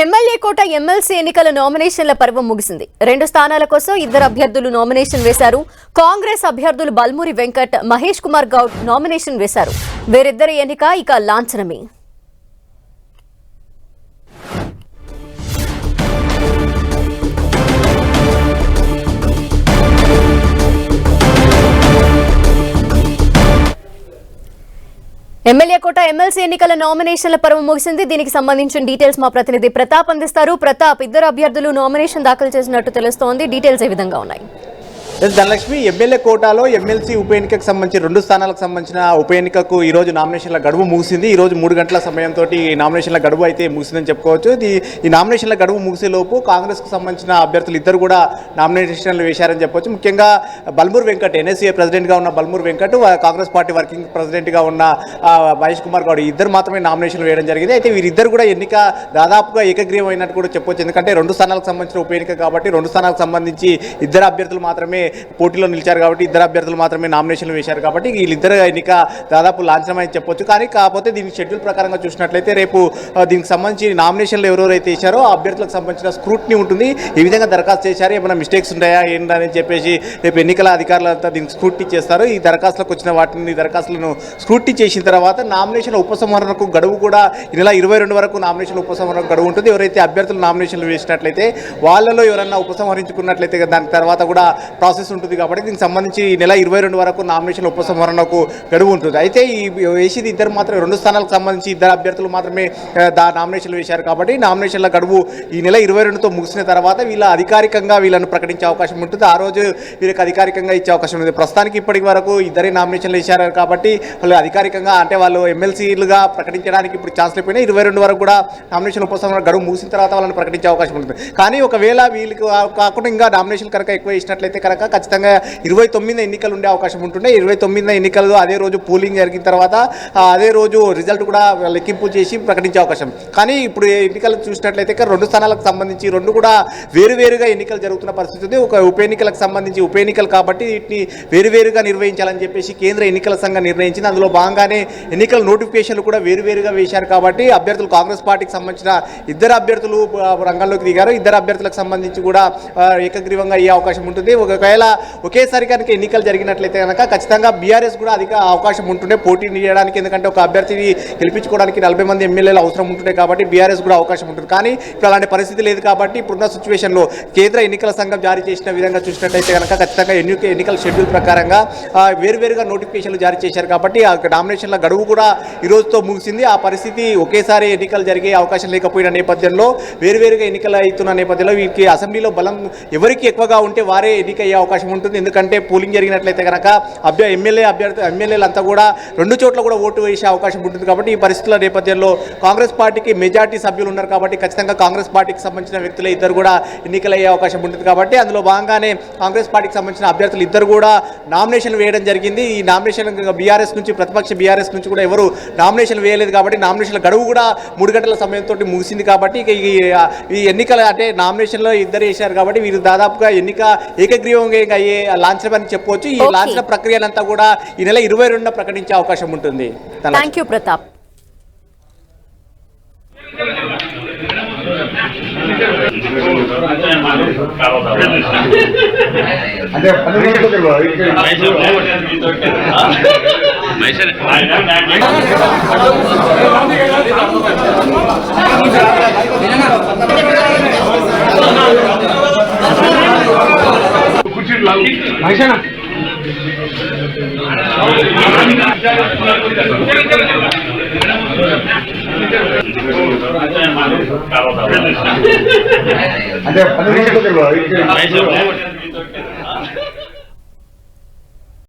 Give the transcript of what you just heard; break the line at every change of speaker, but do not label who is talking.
MLA కోట MLC ఎన్నికల నామినేషన్ల పర్వం ముగిసింది. రెండు స్థానాల కోసం ఇద్దరు అభ్యర్థులు నామినేషన్ వేశారు. కాంగ్రెస్ అభ్యర్థులు బల్మూరి వెంకట్ మహేష్ కుమార్ గౌడ్ నామినేషన్ వేశారు. వీరిద్దరి ఎన్నిక ఇక లాంఛనమే. ఎమ్మెల్యే కోట ఎమ్మెల్సీ ఎన్నికల నామినేషన్ల పర్వం ముగిసింది. దీనికి సంబంధించిన డీటెయిల్స్ మా ప్రతినిధి ప్రతాప్ అందిస్తారు. ప్రతాప్ ఇద్దరు అభ్యర్థులు నామినేషన్ దాఖలు చేసినట్టు తెలుస్తోంది. డీటెయిల్స్ ఏ విధంగా ఉన్నాయి?
ధనలక్ష్మి ఎమ్మెల్యే కోటాలో ఎమ్మెల్సీ ఉప ఎన్నికకు సంబంధించి రెండు స్థానాలకు సంబంధించిన ఉప ఎన్నికకు ఈరోజు నామినేషన్ల గడువు ముగిసింది. ఈరోజు మూడు గంటల సమయంతో ఈ నామినేషన్ల గడువు అయితే ముగిసిందని చెప్పుకోవచ్చు. ఇది ఈ నామినేషన్ల గడువు ముగిసే లోపు కాంగ్రెస్కు సంబంధించిన అభ్యర్థులు ఇద్దరు కూడా నామినేషన్లు వేశారని చెప్పవచ్చు ముఖ్యంగా బల్మూర్ వెంకట్ ఎన్ఎస్సీఏ ప్రెసిడెంట్గా ఉన్న బల్మూర్ వెంకట్ కాంగ్రెస్ పార్టీ వర్కింగ్ ప్రెసిడెంట్గా ఉన్న మహేష్ కుమార్ గౌడ్ ఇద్దరు మాత్రమే నామినేషన్లు వేయడం జరిగింది. అయితే వీరిద్దరు కూడా ఎన్నిక దాదాపుగా ఏకగ్రీవం అయినట్టు కూడా చెప్పొచ్చు. ఎందుకంటే రెండు స్థానాలకు సంబంధించిన ఉప ఎన్నిక కాబట్టి రెండు స్థానాలకు సంబంధించి ఇద్దరు అభ్యర్థులు మాత్రమే పోటీలో నిలిచారు కాబట్టి ఇద్దరు అభ్యర్థులు మాత్రమే నామినేషన్లు వేశారు కాబట్టి వీళ్ళిద్దరు ఎన్నిక దాదాపు లాంఛనమని చెప్పొచ్చు. కానీ కాకపోతే దీనికి షెడ్యూల్ ప్రకారంగా చూసినట్లయితే రేపు దీనికి సంబంధించి నామినేషన్లు ఎవరెవరైతే వేశారో ఆ అభ్యర్థులకు సంబంధించిన స్క్రూట్నీ ఉంటుంది. ఈ విధంగా దరఖాస్తు చేశారు. ఏమైనా మిస్టేక్స్ ఉంటాయా ఏంటని చెప్పేసి రేపు ఎన్నికల అధికారులంతా దీనికి స్క్రూటీ చేస్తారు. ఈ దరఖాస్తులకు వచ్చిన వాటిని దరఖాస్తులను స్క్రూటీ చేసిన తర్వాత నామినేషన్ ఉపసంహరణకు గడువు కూడా ఈ నెల ఇరవై రెండు వరకు నామినేషన్ ఉపసంహరణకు గడువు ఉంటుంది. ఎవరైతే అభ్యర్థులు నామినేషన్లు వేసినట్లయితే వాళ్ళలో ఎవరన్నా ఉపసంహరించుకున్నట్లయితే దాని తర్వాత కూడా ప్రాసెస్ ఉంటుంది కాబట్టి దీనికి సంబంధించి ఈ నెల ఇరవై రెండు వరకు నామినేషన్ ఉపసంహరణకు గడువు ఉంటుంది. అయితే ఈ వేసింది ఇద్దరు మాత్రం రెండు స్థానాలకు సంబంధించి ఇద్దరు అభ్యర్థులు మాత్రమే దా నామినేషన్లు వేశారు కాబట్టి నామినేషన్ల గడువు ఈ నెల ఇరవై రెండుతో ముగిసిన తర్వాత వీళ్ళ అధికారికంగా వీళ్ళను ప్రకటించే అవకాశం ఉంటుంది. ఆ రోజు వీళ్ళకి అధికారికంగా ఇచ్చే అవకాశం ఉంది. ప్రస్తుతానికి ఇప్పటి వరకు ఇద్దరే నామినేషన్లు వేశారు కాబట్టి వాళ్ళు అధికారికంగా అంటే వాళ్ళు ఎమ్మెల్సీలుగా ప్రకటించడానికి ఇప్పుడు ఛాన్స్ లేకపోయినా ఇరవై రెండు వరకు కూడా నామినేషన్ ఉపసంహరణ గడువు ముగిసిన తర్వాత వాళ్ళని ప్రకటించే అవకాశం ఉంటుంది. కానీ ఒకవేళ వీళ్ళకి కాకుండా ఇంకా నామినేషన్ కనుక ఎక్కువ ఇచ్చినట్లయితే కనుక ఖచ్చితంగా ఇరవై తొమ్మిది ఎన్నికలు ఉండే అవకాశం ఉంటుండే. ఇరవై తొమ్మిది ఎన్నికలు అదే రోజు పోలింగ్ జరిగిన తర్వాత అదే రోజు రిజల్ట్ కూడా లెక్కింపు చేసి ప్రకటించే అవకాశం. కానీ ఇప్పుడు ఎన్నికలు చూసినట్లయితే ఇక్కడ రెండు స్థానాలకు సంబంధించి రెండు కూడా వేరువేరుగా ఎన్నికలు జరుగుతున్న పరిస్థితి ఉంది. ఒక ఉప ఎన్నికలకు సంబంధించి ఉప ఎన్నికలు కాబట్టి వీటిని వేరువేరుగా నిర్వహించాలని చెప్పేసి కేంద్ర ఎన్నికల సంఘం నిర్ణయించింది. అందులో భాగంగానే ఎన్నికల నోటిఫికేషన్లు కూడా వేరువేరుగా వేశారు కాబట్టి అభ్యర్థులు కాంగ్రెస్ పార్టీకి సంబంధించిన ఇద్దరు అభ్యర్థులు రంగంలోకి దిగారు. ఇద్దరు అభ్యర్థులకు సంబంధించి కూడా ఏకగ్రీవంగా అయ్యే అవకాశం ఉంటుంది. ఒకవేళ ఒకేసారి కనుక ఎన్నికలు జరిగినట్లయితే కనుక ఖచ్చితంగా బీఆర్ఎస్ కూడా అధిక అవకాశం ఉంటుండే పోటీ చేయడానికి. ఎందుకంటే ఒక అభ్యర్థిని గెలిపించుకోవడానికి నలభై మంది ఎమ్మెల్యేలు అవసరం ఉంటుండే కాబట్టి బీఆర్ఎస్ కూడా అవకాశం ఉంటుంది. కానీ ఇప్పుడు అలాంటి పరిస్థితి లేదు కాబట్టి ఇప్పుడున్న సిచ్యువేషన్లో కేంద్ర ఎన్నికల సంఘం జారీ చేసిన విధంగా చూసినట్లయితే కనుక ఖచ్చితంగా ఎన్నిక ఎన్నికల షెడ్యూల్ ప్రకారంగా వేరువేరుగా నోటిఫికేషన్లు జారీ చేశారు కాబట్టి ఆ నామినేషన్ల గడువు కూడా ఈ రోజుతో ముగిసింది. ఆ పరిస్థితి ఒకేసారి ఎన్నికలు జరిగే అవకాశం లేకపోయిన నేపథ్యంలో వేరువేరుగా ఎన్నికలు అవుతున్న నేపథ్యంలో వీరికి అసెంబ్లీలో బలం ఎవరికి ఎక్కువగా ఉంటే వారే ఎన్నికయ్యే అవకాశం ఉంటుంది. ఎందుకంటే పోలింగ్ జరిగినట్లయితే కనుక అభ్య ఎమ్మెల్యే అభ్యర్థి ఎమ్మెల్యేలంతా కూడా రెండు చోట్ల కూడా ఓటు వేసే అవకాశం ఉంటుంది కాబట్టి ఈ పరిస్థితుల నేపథ్యంలో కాంగ్రెస్ పార్టీకి మెజార్టీ సభ్యులు ఉన్నారు కాబట్టి ఖచ్చితంగా కాంగ్రెస్ పార్టీకి సంబంధించిన వ్యక్తులు ఇద్దరు కూడా ఎన్నికలయ్యే అవకాశం ఉంటుంది కాబట్టి అందులో భాగంగానే కాంగ్రెస్ పార్టీకి సంబంధించిన అభ్యర్థులు ఇద్దరు కూడా నామినేషన్ వేయడం జరిగింది. ఈ నామినేషన్ బీఆర్ఎస్ నుంచి ప్రతిపక్ష బీఆర్ఎస్ నుంచి కూడా ఎవరు నామినేషన్ వేయలేదు కాబట్టి నామినేషన్ల గడువు కూడా మూడు గంటల సమయంతో ముగిసింది కాబట్టి ఈ ఎన్నికల అంటే నామినేషన్లో ఇద్దరు వేశారు కాబట్టి వీరు దాదాపుగా ఎన్నిక ఏకగ్రీవంగా ఇంకా అయ్యే లాంఛనం అని చెప్పవచ్చు ఈ. లాంఛన ప్రక్రియనంతా కూడా ఈ నెల ఇరవై రెండున ప్రకటించే అవకాశం ఉంటుంది.
థ్యాంక్ యూ ప్రతాప్
అంటే పని రోజులు అంటే పని రోజులు.